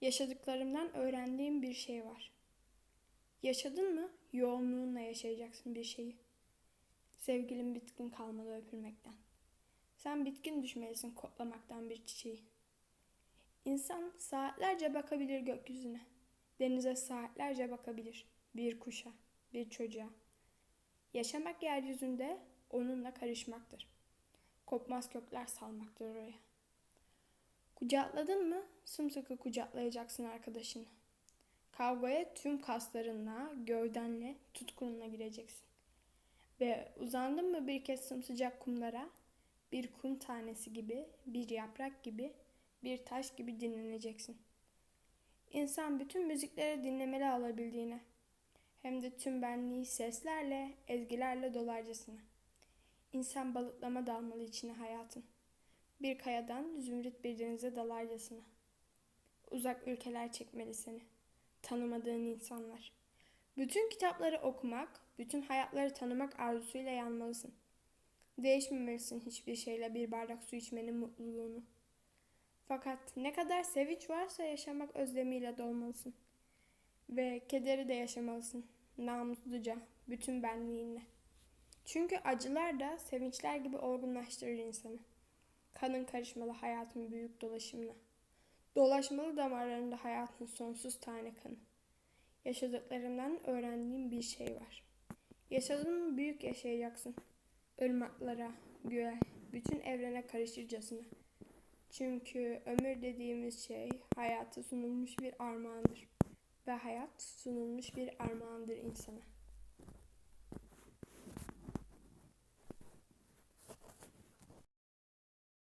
Yaşadıklarımdan öğrendiğim bir şey var. Yaşadın mı yoğunluğunla yaşayacaksın bir şeyi. Sevgilim bitkin kalmalı öpülmekten. Sen bitkin düşmelisin koklamaktan bir çiçeği. İnsan saatlerce bakabilir gökyüzüne. Denize saatlerce bakabilir. Bir kuşa, bir çocuğa. Yaşamak yeryüzünde onunla karışmaktır. Kopmaz kökler salmaktır oraya. Kucakladın mı sımsıkı kucaklayacaksın arkadaşını. Kavgaya tüm kaslarınla, gövdenle, tutkununla gireceksin. Ve uzandın mı bir kez sımsıcak kumlara, bir kum tanesi gibi, bir yaprak gibi, bir taş gibi dinleneceksin. İnsan bütün müzikleri dinlemeli alabildiğine, hem de tüm benliği seslerle, ezgilerle dolarcasına. İnsan balıklama dalmalı içine hayatın. Bir kayadan zümrüt bir denize dalarcasına. Uzak ülkeler çekmeli seni. Tanımadığın insanlar. Bütün kitapları okumak, bütün hayatları tanımak arzusuyla yanmalısın. Değişmemelisin hiçbir şeyle bir bardak su içmenin mutluluğunu. Fakat ne kadar sevinç varsa yaşamak özlemiyle dolmalısın. Ve kederi de yaşamalısın. Namusluca, bütün benliğinle. Çünkü acılar da sevinçler gibi olgunlaştırır insanı. Kanın karışmalı hayatın büyük dolaşımına. Dolaşmalı damarlarında hayatın sonsuz tane kanı. Yaşadıklarımdan öğrendiğim bir şey var. Yaşadın mı büyük yaşayacaksın. Irmaklara, göğe, bütün evrene karışırcasına. Çünkü ömür dediğimiz şey hayata sunulmuş bir armağandır. Ve hayat sunulmuş bir armağandır insana.